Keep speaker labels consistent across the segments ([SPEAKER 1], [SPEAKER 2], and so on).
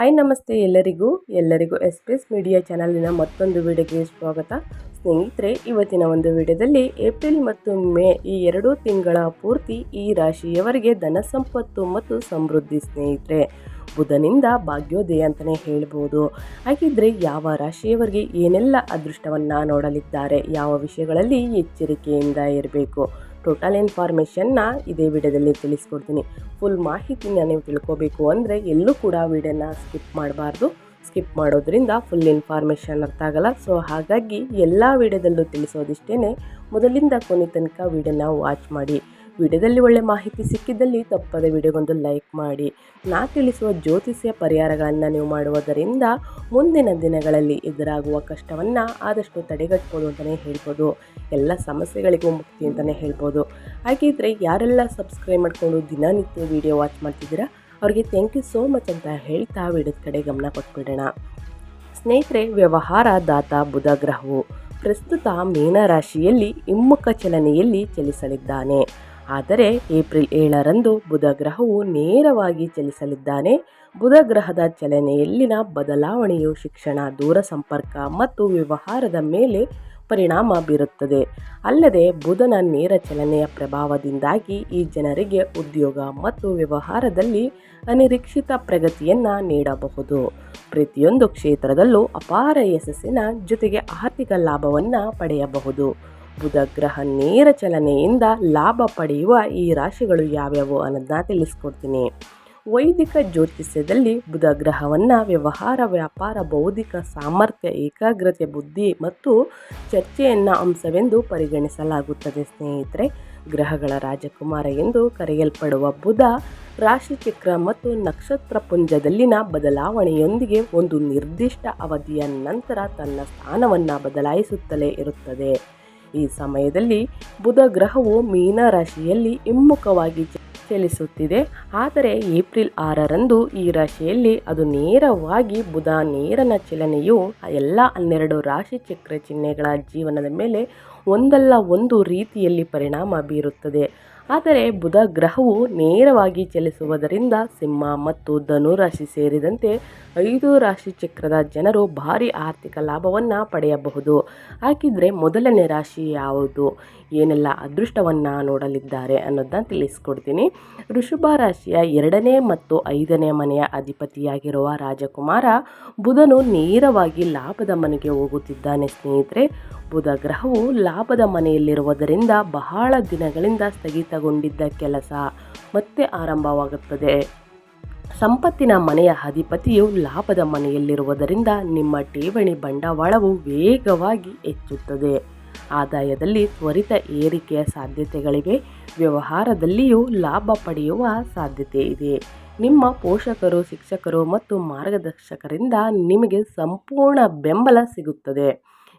[SPEAKER 1] Hi ನಮಸ್ತೆ ಎಲ್ಲರಿಗೂ. ಎಲ್ಲರಿಗೂ ಎಸ್ ಪಿ ಎಸ್ ಮೀಡಿಯಾ ಚಾನಲಿನ ಮತ್ತೊಂದು ವಿಡಿಯೋಗೆ ಸ್ವಾಗತ. ಸ್ನೇಹಿತರೆ, ಇವತ್ತಿನ ಒಂದು ವಿಡಿಯೋದಲ್ಲಿ ಏಪ್ರಿಲ್ ಮತ್ತು ಮೇ ಈ ಎರಡೂ ತಿಂಗಳ ಪೂರ್ತಿ ಈ ರಾಶಿಯವರಿಗೆ ಧನ ಸಂಪತ್ತು ಮತ್ತು ಸಮೃದ್ಧಿ ಸ್ನೇಹಿತರೆ. ಬುಧನಿಂದ ಭಾಗ್ಯೋದಯ ಅಂತಲೇ ಹೇಳ್ಬೋದು. ಹಾಗಿದ್ರೆ ಯಾವ ರಾಶಿಯವರಿಗೆ ಏನೆಲ್ಲ ಅದೃಷ್ಟವನ್ನು ನೋಡಲಿದ್ದಾರೆ, ಯಾವ ವಿಷಯಗಳಲ್ಲಿ ಎಚ್ಚರಿಕೆಯಿಂದ ಇರಬೇಕು ಟೋಟಲ್ ಇನ್ಫಾರ್ಮೇಷನ್ನ ಇದೇ ವಿಡಿಯೋದಲ್ಲಿ ತಿಳಿಸ್ಕೊಡ್ತೀನಿ. ಫುಲ್ ಮಾಹಿತಿನ ನೀವು ತಿಳ್ಕೋಬೇಕು ಅಂದರೆ ಎಲ್ಲೂ ಕೂಡ ವಿಡಿಯೋನ ಸ್ಕಿಪ್ ಮಾಡಬಾರ್ದು. ಸ್ಕಿಪ್ ಮಾಡೋದ್ರಿಂದ ಫುಲ್ ಇನ್ಫಾರ್ಮೇಷನ್ ಅರ್ಥ ಆಗಲ್ಲ. ಸೊ ಹಾಗಾಗಿ ಎಲ್ಲ ವಿಡಿಯೋದಲ್ಲೂ ತಿಳಿಸೋದಿಷ್ಟೇ ಮೊದಲಿಂದ ಕೊನೆ ತನಕ ವಿಡಿಯೋನ ವಾಚ್ ಮಾಡಿ. ವಿಡಿಯೋದಲ್ಲಿ ಒಳ್ಳೆ ಮಾಹಿತಿ ಸಿಕ್ಕಿದ್ದಲ್ಲಿ ತಪ್ಪದೆ ವಿಡಿಯೋಗೊಂದು ಲೈಕ್ ಮಾಡಿ. ನಾ ತಿಳಿಸುವ ಜ್ಯೋತಿಷ್ಯ ಪರಿಹಾರಗಳನ್ನು ನೀವು ಮಾಡುವುದರಿಂದ ಮುಂದಿನ ದಿನಗಳಲ್ಲಿ ಎದುರಾಗುವ ಕಷ್ಟವನ್ನು ಆದಷ್ಟು ತಡೆಗಟ್ಬೋದು ಅಂತಲೇ ಹೇಳ್ಬೋದು. ಎಲ್ಲ ಸಮಸ್ಯೆಗಳಿಗೂ ಮುಕ್ತಿ ಅಂತಲೇ ಹೇಳ್ಬೋದು. ಹಾಗಿದ್ರೆ ಯಾರೆಲ್ಲ ಸಬ್ಸ್ಕ್ರೈಬ್ ಮಾಡಿಕೊಂಡು ದಿನನಿತ್ಯ ವಿಡಿಯೋ ವಾಚ್ ಮಾಡ್ತಿದ್ದೀರಾ, ಅವರಿಗೆ ಥ್ಯಾಂಕ್ ಯು ಸೋ ಮಚ್ ಅಂತ ಹೇಳ್ತಾ ವಿಡಿಯೋದ ಕಡೆ ಗಮನ ಕೊಟ್ಬಿಡೋಣ. ಸ್ನೇಹಿತರೆ, ವ್ಯವಹಾರ ದಾತ ಬುಧ ಗ್ರಹವು ಪ್ರಸ್ತುತ ಮೀನರಾಶಿಯಲ್ಲಿ ಹಿಮ್ಮುಖ ಚಲನೆಯಲ್ಲಿ ಚಲಿಸಲಿದ್ದಾನೆ. ಆದರೆ ಏಪ್ರಿಲ್ ಏಳರಂದು ಬುಧ ಗ್ರಹವು ನೇರವಾಗಿ ಚಲಿಸಲಿದ್ದಾನೆ. ಬುಧ ಗ್ರಹದ ಚಲನೆಯಲ್ಲಿನ ಬದಲಾವಣೆಯು ಶಿಕ್ಷಣ, ದೂರ ಸಂಪರ್ಕ ಮತ್ತು ವ್ಯವಹಾರದ ಮೇಲೆ ಪರಿಣಾಮ ಬೀರುತ್ತದೆ. ಅಲ್ಲದೆ ಬುಧನ ನೇರ ಚಲನೆಯ ಪ್ರಭಾವದಿಂದಾಗಿ ಈ ಜನರಿಗೆ ಉದ್ಯೋಗ ಮತ್ತು ವ್ಯವಹಾರದಲ್ಲಿ ಅನಿರೀಕ್ಷಿತ ಪ್ರಗತಿಯನ್ನು ನೀಡಬಹುದು. ಪ್ರತಿಯೊಂದು ಕ್ಷೇತ್ರದಲ್ಲೂ ಅಪಾರ ಯಶಸ್ಸಿನ ಜೊತೆಗೆ ಆರ್ಥಿಕ ಲಾಭವನ್ನು ಪಡೆಯಬಹುದು. ಬುಧ ಗ್ರಹ ನೇರ ಚಲನೆಯಿಂದ ಲಾಭ ಪಡೆಯುವ ಈ ರಾಶಿಗಳು ಯಾವ್ಯಾವು ಅನ್ನೋದನ್ನ ತಿಳಿಸ್ಕೊಡ್ತೀನಿ. ವೈದಿಕ ಜ್ಯೋತಿಷ್ಯದಲ್ಲಿ ಬುಧ ಗ್ರಹವನ್ನು ವ್ಯವಹಾರ, ವ್ಯಾಪಾರ, ಬೌದ್ಧಿಕ ಸಾಮರ್ಥ್ಯ, ಏಕಾಗ್ರತೆ, ಬುದ್ಧಿ ಮತ್ತು ಚರ್ಚೆಯನ್ನು ಅಂಶವೆಂದು ಪರಿಗಣಿಸಲಾಗುತ್ತದೆ ಸ್ನೇಹಿತರೆ. ಗ್ರಹಗಳ ರಾಜಕುಮಾರ ಎಂದು ಕರೆಯಲ್ಪಡುವ ಬುಧ ರಾಶಿಚಕ್ರ ಮತ್ತು ನಕ್ಷತ್ರ ಪುಂಜದಲ್ಲಿನ ಬದಲಾವಣೆಯೊಂದಿಗೆ ಒಂದು ನಿರ್ದಿಷ್ಟ ಅವಧಿಯ ನಂತರ ತನ್ನ ಸ್ಥಾನವನ್ನು ಬದಲಾಯಿಸುತ್ತಲೇ ಇರುತ್ತದೆ. ಈ ಸಮಯದಲ್ಲಿ ಬುಧ ಗ್ರಹವು ಮೀನ ರಾಶಿಯಲ್ಲಿ ಹಿಮ್ಮುಖವಾಗಿ ಚಲಿಸುತ್ತಿದೆ. ಆದರೆ ಏಪ್ರಿಲ್ ಆರರಂದು ಈ ರಾಶಿಯಲ್ಲಿ ಅದು ನೇರವಾಗಿ ಬುಧ ನೇರನ ಚಲನೆಯು ಎಲ್ಲ ಹನ್ನೆರಡು ರಾಶಿ ಚಕ್ರ ಚಿಹ್ನೆಗಳ ಜೀವನದ ಮೇಲೆ ಒಂದಲ್ಲ ಒಂದು ರೀತಿಯಲ್ಲಿ ಪರಿಣಾಮ ಬೀರುತ್ತದೆ. ಆದರೆ ಬುಧ ಗ್ರಹವು ನೇರವಾಗಿ ಚಲಿಸುವುದರಿಂದ ಸಿಂಹ ಮತ್ತು ಧನು ರಾಶಿ ಸೇರಿದಂತೆ ಐದು ರಾಶಿ ಚಕ್ರದ ಜನರು ಭಾರಿ ಆರ್ಥಿಕ ಲಾಭವನ್ನು ಪಡೆಯಬಹುದು. ಹಾಗಿದ್ರೆ ಮೊದಲನೇ ರಾಶಿ ಯಾವುದು? ಏನೆಲ್ಲ ಅದೃಷ್ಟವನ್ನು ನೋಡಲಿದ್ದಾರೆ ಅನ್ನೋದನ್ನ ತಿಳಿಸ್ಕೊಡ್ತೀನಿ. ಋಷಭ ರಾಶಿಯ ಎರಡನೇ ಮತ್ತು ಐದನೇ ಮನೆಯ ಅಧಿಪತಿಯಾಗಿರುವ ರಾಜಕುಮಾರ ಬುಧನು ನೇರವಾಗಿ ಲಾಭದ ಮನೆಗೆ ಹೋಗುತ್ತಿದ್ದಾನೆ ಸ್ನೇಹಿತರೆ. ಬುಧ ಗ್ರಹವು ಲಾಭದ ಮನೆಯಲ್ಲಿರುವುದರಿಂದ ಬಹಳ ದಿನಗಳಿಂದ ಸ್ಥಗಿತಗೊಂಡಿದ್ದ ಕೆಲಸ ಮತ್ತೆ ಆರಂಭವಾಗುತ್ತದೆ. ಸಂಪತ್ತಿನ ಮನೆಯ ಅಧಿಪತಿಯು ಲಾಭದ ಮನೆಯಲ್ಲಿರುವುದರಿಂದ ನಿಮ್ಮ ಠೇವಣಿ ಬಂಡವಾಳವು ವೇಗವಾಗಿ ಹೆಚ್ಚುತ್ತದೆ. ಆದಾಯದಲ್ಲಿ ತ್ವರಿತ ಏರಿಕೆಯ ಸಾಧ್ಯತೆಗಳಿವೆ. ವ್ಯವಹಾರದಲ್ಲಿಯೂ ಲಾಭ ಪಡೆಯುವ ಸಾಧ್ಯತೆ ಇದೆ. ನಿಮ್ಮ ಪೋಷಕರು, ಶಿಕ್ಷಕರು ಮತ್ತು ಮಾರ್ಗದರ್ಶಕರಿಂದ ನಿಮಗೆ ಸಂಪೂರ್ಣ ಬೆಂಬಲ ಸಿಗುತ್ತದೆ.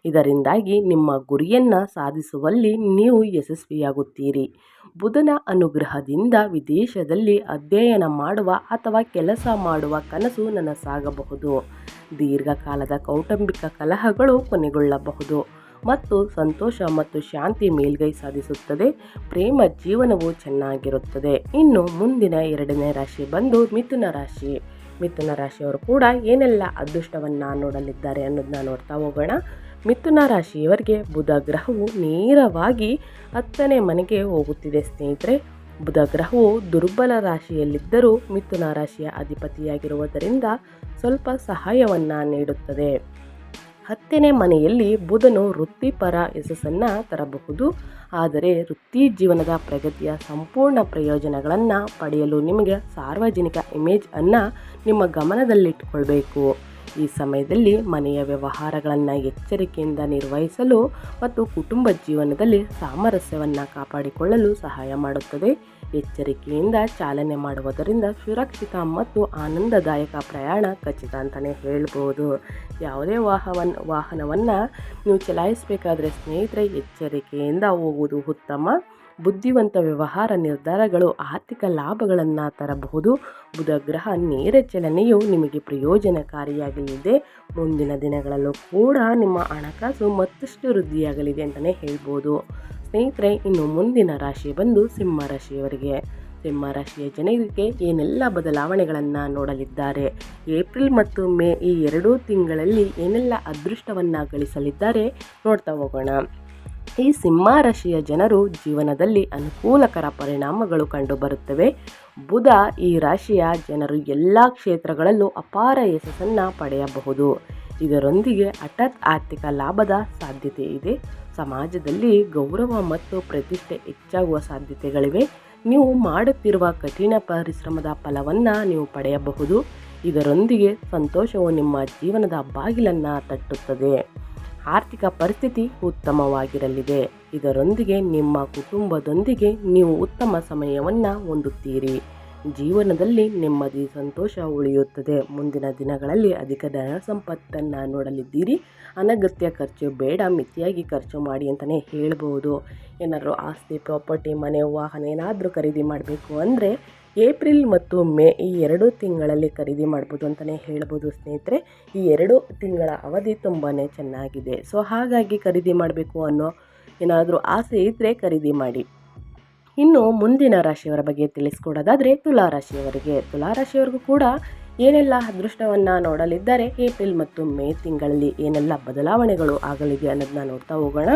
[SPEAKER 1] ಇದರಿಂದಾಗಿ ನಿಮ್ಮ ಗುರಿಯನ್ನು ಸಾಧಿಸುವಲ್ಲಿ ನೀವು ಯಶಸ್ವಿಯಾಗುತ್ತೀರಿ. ಬುಧನ ಅನುಗ್ರಹದಿಂದ ವಿದೇಶದಲ್ಲಿ ಅಧ್ಯಯನ ಮಾಡುವ ಅಥವಾ ಕೆಲಸ ಮಾಡುವ ಕನಸು ನನಸಾಗಬಹುದು. ದೀರ್ಘಕಾಲದ ಕೌಟುಂಬಿಕ ಕಲಹಗಳು ಕೊನೆಗೊಳ್ಳಬಹುದು ಮತ್ತು ಸಂತೋಷ ಮತ್ತು ಶಾಂತಿ ಮೇಲ್ಗೈ ಸಾಧಿಸುತ್ತದೆ. ಪ್ರೇಮ ಜೀವನವು ಚೆನ್ನಾಗಿರುತ್ತದೆ. ಇನ್ನು ಮುಂದಿನ ಎರಡನೇ ರಾಶಿ ಬಂದು ಮಿಥುನ ರಾಶಿ. ಮಿಥುನ ರಾಶಿಯವರು ಕೂಡ ಏನೆಲ್ಲ ಅದೃಷ್ಟವನ್ನು ನೋಡಲಿದ್ದಾರೆ ಅನ್ನೋದನ್ನ ನೋಡ್ತಾ ಹೋಗೋಣ. ಮಿಥುನ ರಾಶಿಯವರಿಗೆ ಬುಧ ಗ್ರಹವು ನೇರವಾಗಿ ಹತ್ತನೇ ಮನೆಗೆ ಹೋಗುತ್ತಿದೆ ಸ್ನೇಹಿತರೆ. ಬುಧ ಗ್ರಹವು ದುರ್ಬಲ ರಾಶಿಯಲ್ಲಿದ್ದರೂ ಮಿಥುನ ರಾಶಿಯ ಅಧಿಪತಿಯಾಗಿರುವುದರಿಂದ ಸ್ವಲ್ಪ ಸಹಾಯವನ್ನು ನೀಡುತ್ತದೆ. ಹತ್ತನೇ ಮನೆಯಲ್ಲಿ ಬುಧನು ವೃತ್ತಿಪರ ಯಶಸ್ಸನ್ನು ತರಬಹುದು. ಆದರೆ ವೃತ್ತಿ ಜೀವನದ ಪ್ರಗತಿಯ ಸಂಪೂರ್ಣ ಪ್ರಯೋಜನಗಳನ್ನು ಪಡೆಯಲು ನಿಮಗೆ ಸಾರ್ವಜನಿಕ ಇಮೇಜ್ ಅನ್ನು ನಿಮ್ಮ ಗಮನದಲ್ಲಿಟ್ಟುಕೊಳ್ಬೇಕು ಈ ಸಮಯದಲ್ಲಿ ಮನೆಯ ವ್ಯವಹಾರಗಳನ್ನು ಎಚ್ಚರಿಕೆಯಿಂದ ನಿರ್ವಹಿಸಲು ಮತ್ತು ಕುಟುಂಬ ಜೀವನದಲ್ಲಿ ಸಾಮರಸ್ಯವನ್ನು ಕಾಪಾಡಿಕೊಳ್ಳಲು ಸಹಾಯ ಮಾಡುತ್ತದೆ. ಎಚ್ಚರಿಕೆಯಿಂದ ಚಾಲನೆ ಮಾಡುವುದರಿಂದ ಸುರಕ್ಷಿತ ಮತ್ತು ಆನಂದದಾಯಕ ಪ್ರಯಾಣ ಖಚಿತ ಅಂತಲೇ ಹೇಳ್ಬೋದು. ಯಾವುದೇ ವಾಹನ ವಾಹನವನ್ನು ನೀವು ಚಲಾಯಿಸಬೇಕಾದ್ರೆ ಸ್ನೇಹಿತರೆ, ಎಚ್ಚರಿಕೆಯಿಂದ ಹೋಗುವುದು ಉತ್ತಮ. ಬುದ್ಧಿವಂತ ವ್ಯವಹಾರ ನಿರ್ಧಾರಗಳು, ಆರ್ಥಿಕ ಲಾಭಗಳನ್ನು ತರಬಹುದು. ಬುಧ ಗ್ರಹ ನೇರ ಚಲನೆಯು ನಿಮಗೆ ಪ್ರಯೋಜನಕಾರಿಯಾಗಲಿದೆ. ಮುಂದಿನ ದಿನಗಳಲ್ಲೂ ಕೂಡ ನಿಮ್ಮ ಹಣಕಾಸು ಮತ್ತಷ್ಟು ವೃದ್ಧಿಯಾಗಲಿದೆ ಅಂತಲೇ ಹೇಳ್ಬೋದು. ಸ್ನೇಹಿತರೆ, ಇನ್ನು ಮುಂದಿನ ರಾಶಿ ಬಂದು ಸಿಂಹ ರಾಶಿಯವರಿಗೆ. ಸಿಂಹ ರಾಶಿಯ ಜನರಿಗೆ ಏನೆಲ್ಲ ಬದಲಾವಣೆಗಳನ್ನು ನೋಡಲಿದ್ದಾರೆ? ಏಪ್ರಿಲ್ ಮತ್ತು ಮೇ ಈ ಎರಡೂ ತಿಂಗಳಲ್ಲಿ ಏನೆಲ್ಲ ಅದೃಷ್ಟವನ್ನು ಗಳಿಸಲಿದ್ದಾರೆ ನೋಡ್ತಾ ಹೋಗೋಣ. ಈ ಸಿಂಹ ರಾಶಿಯ ಜನರು ಜೀವನದಲ್ಲಿ ಅನುಕೂಲಕರ ಪರಿಣಾಮಗಳು ಕಂಡುಬರುತ್ತವೆ. ಬುಧ ಈ ರಾಶಿಯ ಜನರು ಎಲ್ಲ ಕ್ಷೇತ್ರಗಳಲ್ಲೂ ಅಪಾರ ಯಶಸ್ಸನ್ನು ಪಡೆಯಬಹುದು. ಇದರೊಂದಿಗೆ ಹಠಾತ್ ಆರ್ಥಿಕ ಲಾಭದ ಸಾಧ್ಯತೆ ಇದೆ. ಸಮಾಜದಲ್ಲಿ ಗೌರವ ಮತ್ತು ಪ್ರತಿಷ್ಠೆ ಹೆಚ್ಚಾಗುವ ಸಾಧ್ಯತೆಗಳಿವೆ. ನೀವು ಮಾಡುತ್ತಿರುವ ಕಠಿಣ ಪರಿಶ್ರಮದ ಫಲವನ್ನು ನೀವು ಪಡೆಯಬಹುದು. ಇದರೊಂದಿಗೆ ಸಂತೋಷವು ನಿಮ್ಮ ಜೀವನದ ಬಾಗಿಲನ್ನು ತಟ್ಟುತ್ತದೆ. ಆರ್ಥಿಕ ಪರಿಸ್ಥಿತಿ ಉತ್ತಮವಾಗಿರಲಿದೆ. ಇದರೊಂದಿಗೆ ನಿಮ್ಮ ಕುಟುಂಬದೊಂದಿಗೆ ನೀವು ಉತ್ತಮ ಸಮಯವನ್ನು ಹೊಂದುತ್ತೀರಿ. ಜೀವನದಲ್ಲಿ ನೆಮ್ಮದಿ, ಸಂತೋಷ ಉಳಿಯುತ್ತದೆ. ಮುಂದಿನ ದಿನಗಳಲ್ಲಿ ಅಧಿಕ ಧನ ಸಂಪತ್ತನ್ನು ನೋಡಲಿದ್ದೀರಿ. ಅನಗತ್ಯ ಖರ್ಚು ಬೇಡ, ಮಿತಿಯಾಗಿ ಖರ್ಚು ಮಾಡಿ ಅಂತಲೇ ಹೇಳ್ಬೋದು. ಏನಾದರೂ ಆಸ್ತಿ, ಪ್ರಾಪರ್ಟಿ, ಮನೆ, ವಾಹನ ಏನಾದರೂ ಖರೀದಿ ಮಾಡಬೇಕು ಅಂದರೆ ಏಪ್ರಿಲ್ ಮತ್ತು ಮೇ ಈ ಎರಡು ತಿಂಗಳಲ್ಲಿ ಖರೀದಿ ಮಾಡ್ಬೋದು ಅಂತಲೇ ಹೇಳ್ಬೋದು ಸ್ನೇಹಿತರೆ. ಈ ಎರಡು ತಿಂಗಳ ಅವಧಿ ತುಂಬಾ ಚೆನ್ನಾಗಿದೆ. ಸೊ, ಹಾಗಾಗಿ ಖರೀದಿ ಮಾಡಬೇಕು ಅನ್ನೋ ಏನಾದರೂ ಆಸೆ ಇದ್ದರೆ ಖರೀದಿ ಮಾಡಿ. ಇನ್ನು ಮುಂದಿನ ರಾಶಿಯವರ ಬಗ್ಗೆ ತಿಳಿಸ್ಕೊಡೋದಾದರೆ ತುಲಾ ರಾಶಿಯವರಿಗೆ. ತುಲಾ ರಾಶಿಯವರಿಗೂ ಕೂಡ ಏನೆಲ್ಲ ಅದೃಷ್ಟವನ್ನು ನೋಡಲಿದ್ದಾರೆ? ಏಪ್ರಿಲ್ ಮತ್ತು ಮೇ ತಿಂಗಳಲ್ಲಿ ಏನೆಲ್ಲ ಬದಲಾವಣೆಗಳು ಆಗಲಿದೆ ಅನ್ನೋದನ್ನ ನೋಡ್ತಾ ಹೋಗೋಣ.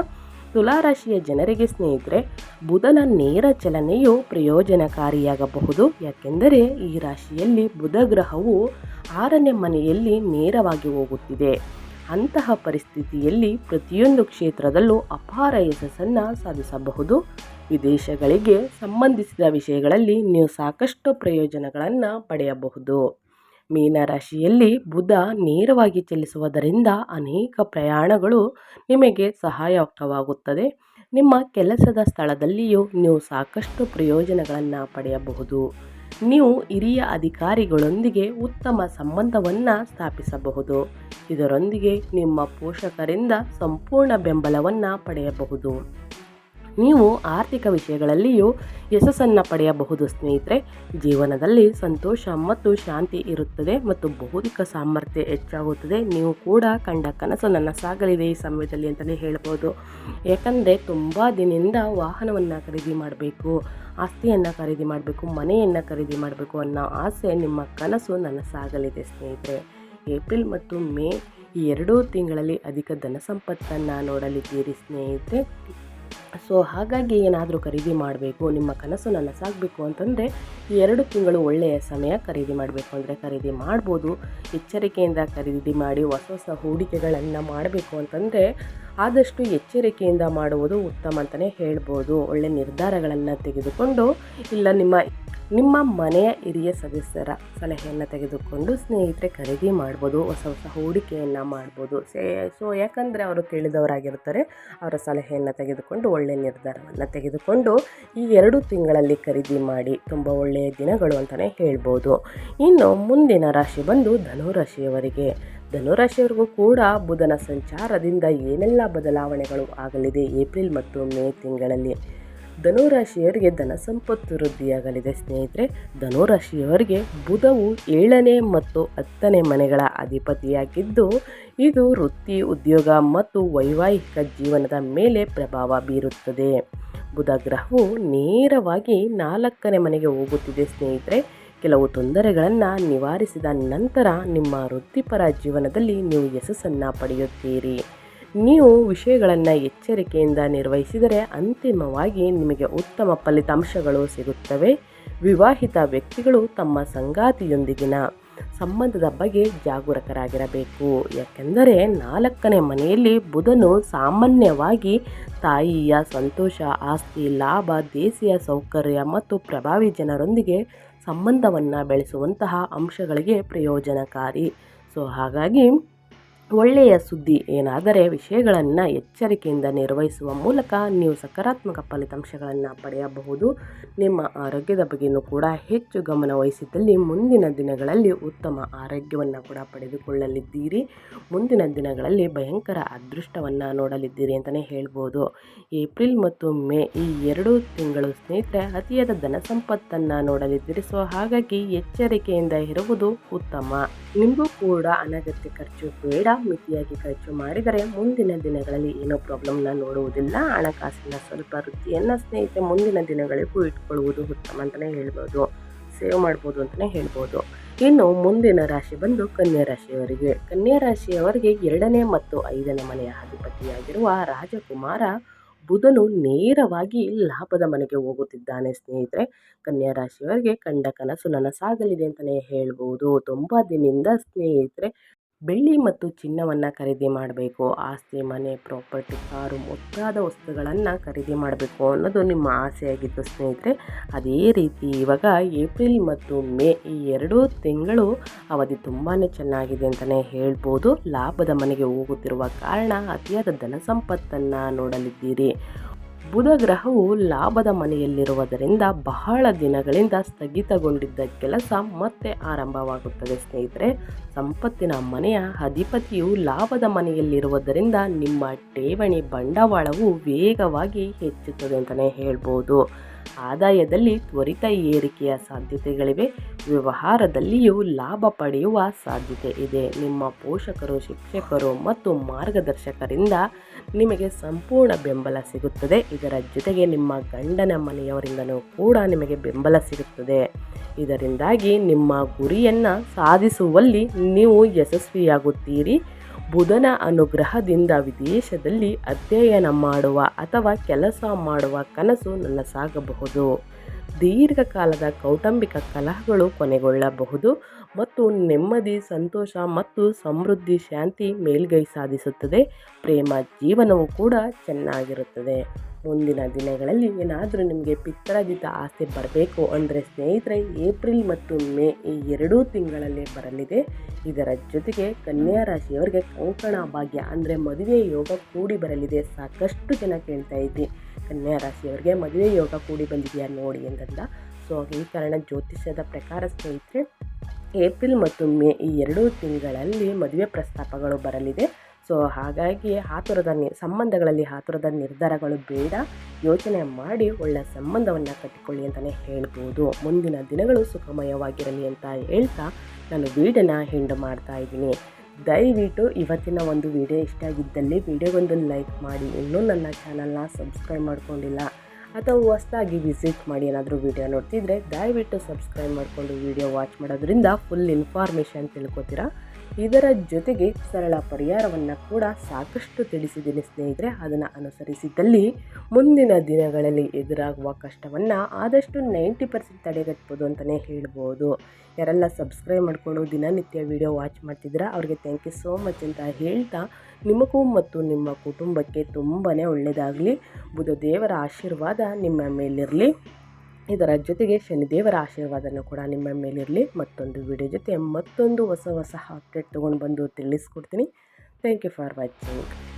[SPEAKER 1] ತುಲಾರಾಶಿಯ ಜನರಿಗೆ ಸ್ನೇಹಿತರೆ, ಬುಧನ ನೇರ ಚಲನೆಯು ಪ್ರಯೋಜನಕಾರಿಯಾಗಬಹುದು. ಯಾಕೆಂದರೆ ಈ ರಾಶಿಯಲ್ಲಿ ಬುಧ ಗ್ರಹವು ಆರನೇ ಮನೆಯಲ್ಲಿ ನೇರವಾಗಿ ಹೋಗುತ್ತಿದೆ. ಅಂತಹ ಪರಿಸ್ಥಿತಿಯಲ್ಲಿ ಪ್ರತಿಯೊಂದು ಕ್ಷೇತ್ರದಲ್ಲೂ ಅಪಾರ ಯಶಸ್ಸನ್ನು ಸಾಧಿಸಬಹುದು. ವಿದೇಶಗಳಿಗೆ ಸಂಬಂಧಿಸಿದ ವಿಷಯಗಳಲ್ಲಿ ನೀವು ಸಾಕಷ್ಟು ಪ್ರಯೋಜನಗಳನ್ನು ಪಡೆಯಬಹುದು. ಮೀನರಾಶಿಯಲ್ಲಿ ಬುಧ ನೇರವಾಗಿ ಚಲಿಸುವುದರಿಂದ ಅನೇಕ ಪ್ರಯಾಣಗಳು ನಿಮಗೆ ಸಹಾಯಕವಾಗುತ್ತದೆ. ನಿಮ್ಮ ಕೆಲಸದ ಸ್ಥಳದಲ್ಲಿಯೂ ನೀವು ಸಾಕಷ್ಟು ಪ್ರಯೋಜನಗಳನ್ನು ಪಡೆಯಬಹುದು. ನೀವು ಹಿರಿಯ ಅಧಿಕಾರಿಗಳೊಂದಿಗೆ ಉತ್ತಮ ಸಂಬಂಧವನ್ನು ಸ್ಥಾಪಿಸಬಹುದು. ಇದರೊಂದಿಗೆ ನಿಮ್ಮ ಪೋಷಕರಿಂದ ಸಂಪೂರ್ಣ ಬೆಂಬಲವನ್ನು ಪಡೆಯಬಹುದು. ನೀವು ಆರ್ಥಿಕ ವಿಷಯಗಳಲ್ಲಿಯೂ ಯಶಸ್ಸನ್ನು ಪಡೆಯಬಹುದು ಸ್ನೇಹಿತರೆ. ಜೀವನದಲ್ಲಿ ಸಂತೋಷ ಮತ್ತು ಶಾಂತಿ ಇರುತ್ತದೆ ಮತ್ತು ಬೌದ್ಧಿಕ ಸಾಮರ್ಥ್ಯ ಹೆಚ್ಚಾಗುತ್ತದೆ. ನೀವು ಕೂಡ ಕಂಡ ಕನಸು ನನ್ನ ಸಾಗಲಿದೆ ಈ ಸಮಯದಲ್ಲಿ ಅಂತಲೇ ಹೇಳ್ಬೋದು. ಯಾಕಂದರೆ ತುಂಬ ದಿನದಿಂದ ವಾಹನವನ್ನು ಖರೀದಿ ಮಾಡಬೇಕು, ಆಸ್ತಿಯನ್ನು ಖರೀದಿ ಮಾಡಬೇಕು, ಮನೆಯನ್ನು ಖರೀದಿ ಮಾಡಬೇಕು ಅನ್ನೋ ಆಸೆ ನಿಮ್ಮ ಕನಸು ನನ್ನ ಸಾಗಲಿದೆ ಸ್ನೇಹಿತರೆ. ಏಪ್ರಿಲ್ ಮತ್ತು ಮೇ ಈ ಎರಡೂ ತಿಂಗಳಲ್ಲಿ ಅಧಿಕ ಧನ ಸಂಪತ್ತನ್ನು ನೋಡಲಿದ್ದೀರಿ ಸ್ನೇಹಿತರೆ. ಸೊ ಹಾಗಾಗಿ ಏನಾದರೂ ಖರೀದಿ ಮಾಡಬೇಕು, ನಿಮ್ಮ ಕನಸು ನನಸಾಗಬೇಕು ಅಂತಂದರೆ ಈ ಎರಡು ತಿಂಗಳು ಒಳ್ಳೆಯ ಸಮಯ ಖರೀದಿ ಮಾಡಬೇಕು. ಅಂದರೆ ಖರೀದಿ ಮಾಡ್ಬೋದು, ಎಚ್ಚರಿಕೆಯಿಂದ ಖರೀದಿ ಮಾಡಿ, ಹೊಸ ಹೊಸ ಹೂಡಿಕೆಗಳನ್ನು ಮಾಡಬೇಕು ಅಂತಂದರೆ ಆದಷ್ಟು ಎಚ್ಚರಿಕೆಯಿಂದ ಮಾಡುವುದು ಉತ್ತಮ ಅಂತಲೇ ಹೇಳ್ಬೋದು. ಒಳ್ಳೆಯ ನಿರ್ಧಾರಗಳನ್ನು ತೆಗೆದುಕೊಂಡು ಇಲ್ಲ ನಿಮ್ಮ ನಿಮ್ಮ ಮನೆಯ ಹಿರಿಯ ಸದಸ್ಯರ ಸಲಹೆಯನ್ನು ತೆಗೆದುಕೊಂಡು ಸ್ನೇಹಿತರೆ ಖರೀದಿ ಮಾಡ್ಬೋದು, ಹೊಸ ಹೊಸ ಹೂಡಿಕೆಯನ್ನು ಮಾಡ್ಬೋದು. ಸೇ, ಸೊ ಯಾಕಂದರೆ ಅವರು ತಿಳಿದವರಾಗಿರ್ತಾರೆ ಅವರ ಸಲಹೆಯನ್ನು ತೆಗೆದುಕೊಂಡು ಒಳ್ಳೆಯ ನಿರ್ಧಾರವನ್ನು ತೆಗೆದುಕೊಂಡು ಈ ಎರಡು ತಿಂಗಳಲ್ಲಿ ಖರೀದಿ ಮಾಡಿ ತುಂಬ ಒಳ್ಳೆಯ ದಿನಗಳು ಅಂತಲೇ ಹೇಳ್ಬೋದು. ಇನ್ನು ಮುಂದಿನ ರಾಶಿ ಬಂದು ಧನುರಾಶಿಯವರಿಗೆ. ಧನುರಾಶಿಯವರಿಗೂ ಕೂಡ ಬುಧನ ಸಂಚಾರದಿಂದ ಏನೆಲ್ಲ ಬದಲಾವಣೆಗಳು ಆಗಲಿದೆ ಏಪ್ರಿಲ್ ಮತ್ತು ಮೇ ತಿಂಗಳಲ್ಲಿ? ಧನುರಾಶಿಯವರಿಗೆ ಧನ ಸಂಪತ್ತು ವೃದ್ಧಿಯಾಗಲಿದೆ ಸ್ನೇಹಿತರೆ. ಧನುರಾಶಿಯವರಿಗೆ ಬುಧವು ಏಳನೇ ಮತ್ತು ಹತ್ತನೇ ಮನೆಗಳ ಅಧಿಪತಿಯಾಗಿದ್ದು, ಇದು ವೃತ್ತಿ, ಉದ್ಯೋಗ ಮತ್ತು ವೈವಾಹಿಕ ಜೀವನದ ಮೇಲೆ ಪ್ರಭಾವ ಬೀರುತ್ತದೆ. ಬುಧ ಗ್ರಹವು ನೇರವಾಗಿ ನಾಲ್ಕನೇ ಮನೆಗೆ ಹೋಗುತ್ತಿದೆ ಸ್ನೇಹಿತರೆ. ಕೆಲವು ತೊಂದರೆಗಳನ್ನು ನಿವಾರಿಸಿದ ನಂತರ ನಿಮ್ಮ ವೃತ್ತಿಪರ ಜೀವನದಲ್ಲಿ ನೀವು ಯಶಸ್ಸನ್ನು ಪಡೆಯುತ್ತೀರಿ. ನೀವು ವಿಷಯಗಳನ್ನು ಎಚ್ಚರಿಕೆಯಿಂದ ನಿರ್ವಹಿಸಿದರೆ ಅಂತಿಮವಾಗಿ ನಿಮಗೆ ಉತ್ತಮ ಫಲಿತಾಂಶಗಳು ಸಿಗುತ್ತವೆ. ವಿವಾಹಿತ ವ್ಯಕ್ತಿಗಳು ತಮ್ಮ ಸಂಗಾತಿಯೊಂದಿಗಿನ ಸಂಬಂಧದ ಬಗ್ಗೆ ಜಾಗರೂಕರಾಗಿರಬೇಕು. ಯಾಕೆಂದರೆ ನಾಲ್ಕನೇ ಮನೆಯಲ್ಲಿ ಬುಧನು ಸಾಮಾನ್ಯವಾಗಿ ತಾಯಿಯ ಸಂತೋಷ, ಆಸ್ತಿ, ಲಾಭ ದೇಶೀಯ ಸೌಕರ್ಯ ಮತ್ತು ಪ್ರಭಾವಿ ಜನರೊಂದಿಗೆ ಸಂಬಂಧವನ್ನು ಬೆಳೆಸುವಂತಹ ಅಂಶಗಳಿಗೆ ಪ್ರಯೋಜನಕಾರಿ. ಸೊ, ಹಾಗಾಗಿ ಒಳ್ಳೆಯ ಸುದ್ದಿ ಏನಾದರೆ ವಿಷಯಗಳನ್ನು ಎಚ್ಚರಿಕೆಯಿಂದ ನಿರ್ವಹಿಸುವ ಮೂಲಕ ನೀವು ಸಕಾರಾತ್ಮಕ ಫಲಿತಾಂಶಗಳನ್ನು ಪಡೆಯಬಹುದು. ನಿಮ್ಮ ಆರೋಗ್ಯದ ಬಗ್ಗೆಯೂ ಕೂಡ ಹೆಚ್ಚು ಗಮನ ವಹಿಸಿದ್ದಲ್ಲಿ ಮುಂದಿನ ದಿನಗಳಲ್ಲಿ ಉತ್ತಮ ಆರೋಗ್ಯವನ್ನು ಕೂಡ ಪಡೆದುಕೊಳ್ಳಲಿದ್ದೀರಿ. ಮುಂದಿನ ದಿನಗಳಲ್ಲಿ ಭಯಂಕರ ಅದೃಷ್ಟವನ್ನು ನೋಡಲಿದ್ದೀರಿ ಅಂತಲೇ ಹೇಳ್ಬೋದು. ಏಪ್ರಿಲ್ ಮತ್ತು ಮೇ ಈ ಎರಡು ತಿಂಗಳು ಸ್ನೇಹಿತರೆ ಅತಿಯಾದ ಧನ ಸಂಪತ್ತನ್ನು ನೋಡಲಿದ್ದೀರಿ. ಹಾಗಾಗಿ ಎಚ್ಚರಿಕೆಯಿಂದ ಇರುವುದು ಉತ್ತಮ. ನಿಮಗೂ ಕೂಡ ಅನಗತ್ಯ ಖರ್ಚು, ಬೇಡ ಮಿತಿಯಾಗಿ ಖರ್ಚು ಮಾಡಿದರೆ ಮುಂದಿನ ದಿನಗಳಲ್ಲಿ ಏನೋ ಪ್ರಾಬ್ಲಮ್ನ ನೋಡುವುದಿಲ್ಲ. ಹಣಕಾಸಿನ ಸ್ವಲ್ಪ ವೃತ್ತಿಯನ್ನು ಸ್ನೇಹಿತರೆ ಮುಂದಿನ ದಿನಗಳಿಗೂ ಇಟ್ಕೊಳ್ಳುವುದು ಉತ್ತಮ ಅಂತಲೇ ಹೇಳ್ಬೋದು. ಸೇವ್ ಮಾಡ್ಬೋದು ಅಂತಲೇ ಹೇಳ್ಬೋದು. ಇನ್ನು ಮುಂದಿನ ರಾಶಿ ಬಂದು ಕನ್ಯಾ ರಾಶಿಯವರಿಗೆ. ಕನ್ಯಾ ರಾಶಿಯವರಿಗೆ ಎರಡನೇ ಮತ್ತು ಐದನೇ ಮನೆಯ ಅಧಿಪತಿಯಾಗಿರುವ ರಾಜಕುಮಾರ ಬುಧನು ನೇರವಾಗಿ ಲಾಭದ ಮನೆಗೆ ಹೋಗುತ್ತಿದ್ದಾನೆ ಸ್ನೇಹಿತರೆ. ಕನ್ಯಾ ರಾಶಿಯವರಿಗೆ ಕಂಡ ಕನಸು ನನಸಾಗಲಿದೆ ಅಂತಲೇ ಹೇಳ್ಬೋದು. ತುಂಬ ದಿನದಿಂದ ಸ್ನೇಹಿತರೆ ಬೆಳ್ಳಿ ಮತ್ತು ಚಿನ್ನವನ್ನು ಖರೀದಿ ಮಾಡಬೇಕು. ಆಸ್ತಿ, ಮನೆ, ಪ್ರಾಪರ್ಟಿ, ಕಾರು ಮುಂತಾದ ವಸ್ತುಗಳನ್ನು ಖರೀದಿ ಮಾಡಬೇಕು ಅನ್ನೋದು ನಿಮ್ಮ ಆಸೆಯಾಗಿತ್ತು ಸ್ನೇಹಿತರೆ. ಅದೇ ರೀತಿ ಇವಾಗ ಏಪ್ರಿಲ್ ಮತ್ತು ಮೇ ಈ ಎರಡೂ ತಿಂಗಳು ಅವಧಿ ತುಂಬಾ ಚೆನ್ನಾಗಿದೆ ಅಂತಲೇ ಹೇಳ್ಬೋದು. ಲಾಭದ ಮನೆಗೆ ಹೋಗುತ್ತಿರುವ ಕಾರಣ ಅತಿಯಾದ ಧನ ಸಂಪತ್ತನ್ನು ನೋಡಲಿದ್ದೀರಿ. ಬುಧ ಗ್ರಹವು ಲಾಭದ ಮನೆಯಲ್ಲಿರುವುದರಿಂದ ಬಹಳ ದಿನಗಳಿಂದ ಸ್ಥಗಿತಗೊಂಡಿದ್ದ ಕೆಲಸ ಮತ್ತೆ ಆರಂಭವಾಗುತ್ತದೆ. ಸ್ನೇಹಿತರೆ, ಸಂಪತ್ತಿನ ಮನೆಯ ಅಧಿಪತಿಯು ಲಾಭದ ಮನೆಯಲ್ಲಿರುವುದರಿಂದ ನಿಮ್ಮ ಠೇವಣಿ ಬಂಡವಾಳವು ವೇಗವಾಗಿ ಹೆಚ್ಚುತ್ತದೆ ಅಂತಲೇ ಹೇಳ್ಬೋದು. ಆದಾಯದಲ್ಲಿ ತ್ವರಿತ ಏರಿಕೆಯ ಸಾಧ್ಯತೆಗಳಿವೆ. ವ್ಯವಹಾರದಲ್ಲಿಯೂ ಲಾಭ ಪಡೆಯುವ ಸಾಧ್ಯತೆ ಇದೆ. ನಿಮ್ಮ ಪೋಷಕರು, ಶಿಕ್ಷಕರು ಮತ್ತು ಮಾರ್ಗದರ್ಶಕರಿಂದ ನಿಮಗೆ ಸಂಪೂರ್ಣ ಬೆಂಬಲ ಸಿಗುತ್ತದೆ. ಇದರ ಜೊತೆಗೆ ನಿಮ್ಮ ಗಂಡನ ಮನೆಯವರಿಂದಲೂ ಕೂಡ ನಿಮಗೆ ಬೆಂಬಲ ಸಿಗುತ್ತದೆ. ಇದರಿಂದಾಗಿ ನಿಮ್ಮ ಗುರಿಯನ್ನು ಸಾಧಿಸುವಲ್ಲಿ ನೀವು ಯಶಸ್ವಿಯಾಗುತ್ತೀರಿ. ಬುಧನ ಅನುಗ್ರಹದಿಂದ ವಿದೇಶದಲ್ಲಿ ಅಧ್ಯಯನ ಮಾಡುವ ಅಥವಾ ಕೆಲಸ ಮಾಡುವ ಕನಸು ನನಸಾಗಬಹುದು ದೀರ್ಘಕಾಲದ ಕೌಟುಂಬಿಕ ಕಲಹಗಳು ಕೊನೆಗೊಳ್ಳಬಹುದು. ಮತ್ತು ನೆಮ್ಮದಿ, ಸಂತೋಷ ಮತ್ತು ಸಮೃದ್ಧಿ ಶಾಂತಿ ಮೇಲ್ಗೈ ಸಾಧಿಸುತ್ತದೆ. ಪ್ರೇಮ ಜೀವನವು ಕೂಡ ಚೆನ್ನಾಗಿರುತ್ತದೆ. ಮುಂದಿನ ದಿನಗಳಲ್ಲಿ ಏನಾದರೂ ನಿಮಗೆ ಪಿತ್ರಾಜಿತ ಆಸೆ ಬರಬೇಕು ಅಂದರೆ ಸ್ನೇಹಿತರೆ, ಏಪ್ರಿಲ್ ಮತ್ತು ಮೇ ಈ ಎರಡೂ ತಿಂಗಳಲ್ಲಿ ಬರಲಿದೆ. ಇದರ ಜೊತೆಗೆ ಕನ್ಯಾ ರಾಶಿಯವರಿಗೆ ಕಂಕಣ ಭಾಗ್ಯ ಅಂದರೆ ಮದುವೆ ಯೋಗ ಕೂಡಿ ಬರಲಿದೆ ಸಾಕಷ್ಟು ಜನ ಕೇಳ್ತಾ ಇದ್ದೆ. ಕನ್ಯಾ ರಾಶಿಯವರಿಗೆ ಮದುವೆ ಯೋಗ ಕೂಡಿ ಬಂದಿದೆಯಾ ನೋಡಿ ಎಂದಲ್ಲ ಸೊ ಈ ಕಾರಣ ಜ್ಯೋತಿಷ್ಯದ ಪ್ರಕಾರ ಸ್ನೇಹಿತರೆ ಏಪ್ರಿಲ್ ಮತ್ತು ಮೇ ಈ ಎರಡೂ ತಿಂಗಳಲ್ಲಿ ಮದುವೆ ಪ್ರಸ್ತಾಪಗಳು ಬರಲಿದೆ. ಸೊ, ಹಾಗಾಗಿ ಆತುರದ ನಿ, ಸಂಬಂಧಗಳಲ್ಲಿ ಆತುರದ ನಿರ್ಧಾರಗಳು ಬೇಡ. ಯೋಚನೆ ಮಾಡಿ ಒಳ್ಳೆಯ ಸಂಬಂಧವನ್ನು ಕಟ್ಟಿಕೊಳ್ಳಿ ಅಂತಲೇ ಹೇಳ್ಬೋದು. ಮುಂದಿನ ದಿನಗಳು ಸುಖಮಯವಾಗಿರಲಿ ಅಂತ ಹೇಳ್ತಾ ನಾನು ವೀಡಿಯೋನ ಹೆಂಡು ಮಾಡ್ತಾ ಇದ್ದೀನಿ. ದಯವಿಟ್ಟು ಇವತ್ತಿನ ಒಂದು ವಿಡಿಯೋ ಇಷ್ಟ ಆಗಿದ್ದಲ್ಲಿ ವಿಡಿಯೋಗೊಂದು ಲೈಕ್ ಮಾಡಿ. ಇನ್ನೂ ನನ್ನ ಚಾನಲ್ನ ಸಬ್ಸ್ಕ್ರೈಬ್ ಮಾಡ್ಕೊಂಡಿಲ್ಲ ಅಥವಾ ಹೊಸ್ದಾಗಿ ವಿಸಿಟ್ ಮಾಡಿ ಏನಾದರೂ ವಿಡಿಯೋ ನೋಡ್ತಿದ್ರೆ ದಯವಿಟ್ಟು ಸಬ್ಸ್ಕ್ರೈಬ್ ಮಾಡಿಕೊಂಡು ವಿಡಿಯೋ ವಾಚ್ ಮಾಡೋದ್ರಿಂದ ಫುಲ್ ಇನ್ಫಾರ್ಮೇಷನ್ ತಿಳ್ಕೊತೀರಾ? ಇದರ ಜೊತೆಗೆ ಸರಳ ಪರಿಹಾರವನ್ನು ಕೂಡ ಸಾಕಷ್ಟು ತಿಳಿಸಿದ್ದೀನಿ ಸ್ನೇಹಿತರೆ. ಅದನ್ನು ಅನುಸರಿಸಿದ್ದಲ್ಲಿ ಮುಂದಿನ ದಿನಗಳಲ್ಲಿ ಎದುರಾಗುವ ಕಷ್ಟವನ್ನು ಆದಷ್ಟು ನೈಂಟಿ ಪರ್ಸೆಂಟ್ ತಡೆಗಟ್ಬೋದು ಅಂತಲೇ ಹೇಳ್ಬೋದು. ಯಾರೆಲ್ಲ ಸಬ್ಸ್ಕ್ರೈಬ್ ಮಾಡಿಕೊಂಡು ದಿನನಿತ್ಯ ವಿಡಿಯೋ ವಾಚ್ ಮಾಡ್ತಿದ್ದೀರಾ, ಅವ್ರಿಗೆ ಥ್ಯಾಂಕ್ ಯು ಸೋ ಮಚ್ ಅಂತ ಹೇಳ್ತಾ ನಿಮಗೂ ಮತ್ತು ನಿಮ್ಮ ಕುಟುಂಬಕ್ಕೆ ತುಂಬಾ ಒಳ್ಳೆಯದಾಗಲಿ ಬುಧ ದೇವರ ಆಶೀರ್ವಾದ ನಿಮ್ಮ ಮೇಲಿರಲಿ. ಇದರ ಜೊತೆಗೆ ಶನಿದೇವರ ಆಶೀರ್ವಾದನೂ ಕೂಡ ನಿಮ್ಮ ಮೇಲಿರಲಿ. ಮತ್ತೊಂದು ವಿಡಿಯೋ ಜೊತೆ ಮತ್ತೊಂದು ಹೊಸ ಹೊಸ ಅಪ್ಡೇಟ್ ತೊಗೊಂಡು ಬಂದು ತಿಳಿಸ್ಕೊಡ್ತೀನಿ. Thank you for watching